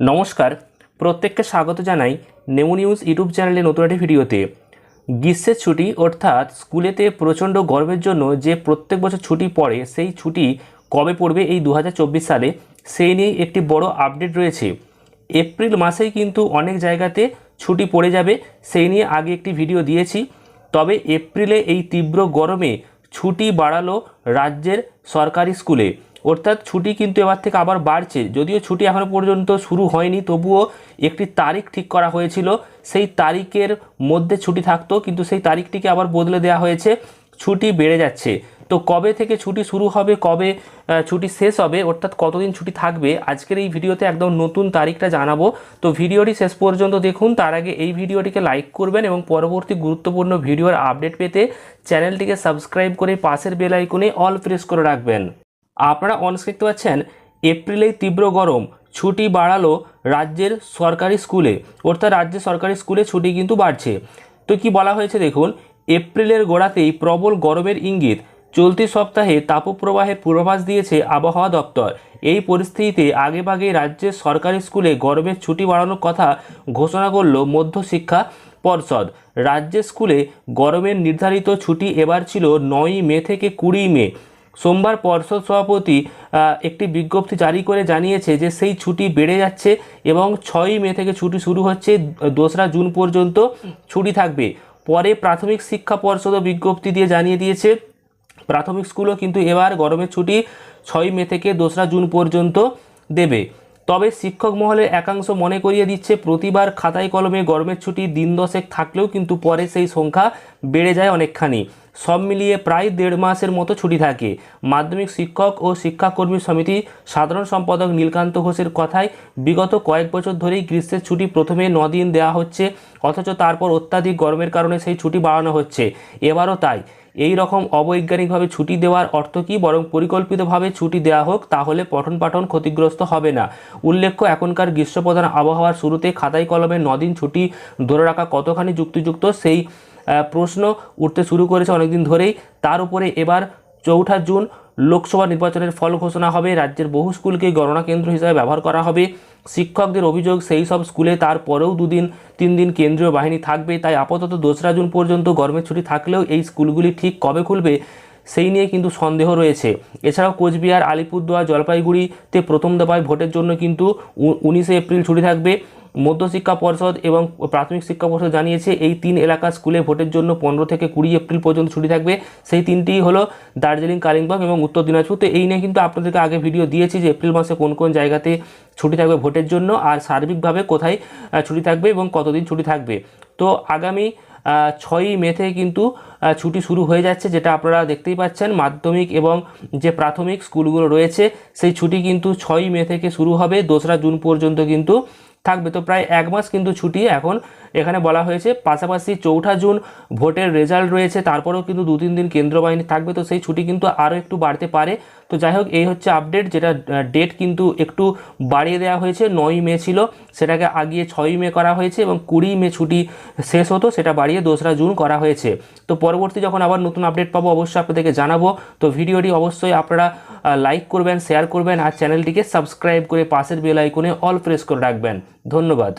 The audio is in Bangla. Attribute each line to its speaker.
Speaker 1: নমস্কার, প্রত্যেককে স্বাগত জানাই নেউ নিউজ ইউটিউব চ্যানেলে নতুন একটি ভিডিওতে। গ্রীষ্মের ছুটি অর্থাৎ স্কুলেতে প্রচণ্ড গর্বের জন্য যে প্রত্যেক বছর ছুটি পড়ে, সেই ছুটি কবে পড়বে এই দু হাজার চব্বিশ সালে সেই নিয়ে একটি বড় আপডেট রয়েছে। এপ্রিল মাসেই কিন্তু অনেক জায়গাতে ছুটি পড়ে যাবে, সেই নিয়ে আগে একটি ভিডিও দিয়েছি। তবে এপ্রিলে এই তীব্র গরমে ছুটি বাড়ালো রাজ্যের সরকারি স্কুলে। অর্থাৎ ছুটি কিন্তু এবার থেকে আবার বাড়ছে। যদিও ছুটি এখনও পর্যন্ত শুরু হয়নি, তবুও একটি তারিখ ঠিক করা হয়েছিল। সেই তারিখের মধ্যে ছুটি থাকতো, কিন্তু সেই তারিখটিকে আবার বদলে দেওয়া হয়েছে। ছুটি বেড়ে যাচ্ছে। তো কবে থেকে ছুটি শুরু হবে, কবে ছুটি শেষ হবে, অর্থাৎ কতদিন ছুটি থাকবে, আজকের এই ভিডিওতে একদম নতুন তারিখটা জানাব। তো ভিডিওটি শেষ পর্যন্ত দেখুন। তার আগে এই ভিডিওটিকে লাইক করবেন এবং পরবর্তী গুরুত্বপূর্ণ ভিডিওর আপডেট পেতে চ্যানেলটিকে সাবস্ক্রাইব করে পাশের বেল আইকনে অল প্রেস করে রাখবেন। আপনারা অনস্ক্রিন দেখতে পাচ্ছেন, এপ্রিলেই তীব্র গরম, ছুটি বাড়ালো রাজ্যের সরকারি স্কুলে। অর্থাৎ রাজ্যের সরকারি স্কুলে ছুটি কিন্তু বাড়ছে। তো কি বলা হয়েছে দেখুন, এপ্রিলের গোড়াতেই প্রবল গরমের ইঙ্গিত। চলতি সপ্তাহে তাপপ্রবাহের পূর্বাভাস দিয়েছে আবহাওয়া দপ্তর। এই পরিস্থিতিতে আগেভাগেই রাজ্যের সরকারি স্কুলে গরমের ছুটি বাড়ানোর কথা ঘোষণা করল মধ্যশিক্ষা পর্ষদ। রাজ্যের স্কুলে গরমের নির্ধারিত ছুটি এবার ছিল নয়ই মে থেকে কুড়ি মে। সোমবার পর্ষদ সভাপতি একটি বিজ্ঞপ্তি জারি করে জানিয়েছে যে সেই ছুটি বেড়ে যাচ্ছে এবং ছয়ই মে থেকে ছুটি শুরু হচ্ছে, দোসরা জুন পর্যন্ত ছুটি থাকবে। পরে প্রাথমিক শিক্ষা পর্ষদও বিজ্ঞপ্তি দিয়ে জানিয়ে দিয়েছে, প্রাথমিক স্কুলও কিন্তু এবার গরমের ছুটি ছয় মে থেকে দোসরা জুন পর্যন্ত দেবে। তবে শিক্ষক মহলের একাংশ মনে করিয়ে দিচ্ছে, প্রতিবার খাতায় কলমে গরমের ছুটি দিন দশেক থাকলেও কিন্তু পরে সেই সংখ্যা বেড়ে যায় অনেকখানি। সব মিলিয়ে প্রায় দেড় মাসের মতো ছুটি থাকে। মাধ্যমিক শিক্ষক ও শিক্ষাকর্মী সমিতি সাধারণ সম্পাদক নীলকান্ত ঘোষের কথায়, বিগত কয়েক বছর ধরেই গ্রীষ্মের ছুটি প্রথমে দিন দেওয়া হচ্ছে, অথচ তারপর অত্যাধিক গরমের কারণে সেই ছুটি বাড়ানো হচ্ছে। এবারও তাই। এই রকম অবৈজ্ঞানিকভাবে ছুটি দেওয়ার অর্থ কি? বরং পরিকল্পিতভাবে ছুটি দেওয়া হোক, তাহলে পঠন পাঠন ক্ষতিগ্রস্ত হবে না। উল্লেখ্য, এখনকার গ্রীষ্মপ্রধান আবহাওয়ার শুরুতে খাতাই কলমে নদিন ছুটি ধরে রাখা কতখানি যুক্তিযুক্ত, সেই প্রশ্ন উঠতে শুরু করেছে অনেকদিন ধরেই। তার উপরে এবার চৌঠা জুন লোকসভা নির্বাচনের ফল ঘোষণা হবে। রাজ্যের বহু স্কুলকে গণনা কেন্দ্র হিসাবে ব্যবহার করা হবে। শিক্ষকদের অভিযোগ সেই সব স্কুলে তারপরেও দুদিন তিন দিন কেন্দ্রীয় বাহিনী থাকবে, তাই আপাতত দোসরা জুন পর্যন্ত গরমের ছুটি থাকলেও এই স্কুলগুলি ঠিক কবে খুলবে সেই নিয়ে কিন্তু সন্দেহ রয়েছে। এছাড়াও কোচবিহার, আলিপুরদুয়ার, জলপাইগুড়িতে প্রথম দফায় ভোটের জন্য কিন্তু উনিশে এপ্রিল ছুটি থাকবে। মধ্যশিক্ষা পর্ষদ এবং প্রাথমিক শিক্ষা পর্ষদ জানিয়েছে, এই তিন এলাকার স্কুলে ভোটের জন্য পনেরো থেকে কুড়ি এপ্রিল পর্যন্ত ছুটি থাকবে। সেই তিনটি হলো দার্জিলিং, কালিম্পং এবং উত্তর দিনাজপুর। তো এই নিয়ে কিন্তু আপনাদেরকে আগে ভিডিও দিয়েছি যে এপ্রিল মাসে কোন কোন জায়গাতে ছুটি থাকবে ভোটের জন্য আর সার্বিকভাবে কোথায় ছুটি থাকবে এবং কতদিন ছুটি থাকবে। তো আগামী ছয়ই মে থেকে কিন্তু ছুটি শুরু হয়ে যাচ্ছে, যেটা আপনারা দেখতেই পাচ্ছেন। মাধ্যমিক এবং যে প্রাথমিক স্কুলগুলো রয়েছে, সেই ছুটি কিন্তু ছয়ই মে থেকে শুরু হবে। দোসরা জুন পর্যন্ত কিন্তু থাকবে। তো প্রায় এক মাস কিন্তু ছুটি এখন। এখানে বলা হয়েছে পাশাপাশি চৌঠা জুন ভোটের রেজাল্ট রয়েছে, তারপরেও কিন্তু দু তিন দিন কেন্দ্র বাহিনী থাকবে। তো সেই ছুটি কিন্তু আরও একটু বাড়তে পারে। তো যাই হোক, এই হচ্ছে আপডেট যেটা ডেট কিন্তু একটু বাড়িয়ে দেওয়া হয়েছে। নয় মে ছিল, সেটাকে আগিয়ে ছয়ই মে করা হয়েছে এবং কুড়ি মে ছুটি শেষ হতো, সেটা বাড়িয়ে দোসরা জুন করা হয়েছে। তো পরবর্তী যখন আবার নতুন আপডেট পাবো, অবশ্যই আপনাদেরকে জানাব। তো ভিডিওটি অবশ্যই আপনারা লাইক করবেন শেয়ার করবেন আর চ্যানেলটিকে সাবস্ক্রাইব করে পাশের বেল আইকনে অল প্রেস করে রাখবেন। ধন্যবাদ।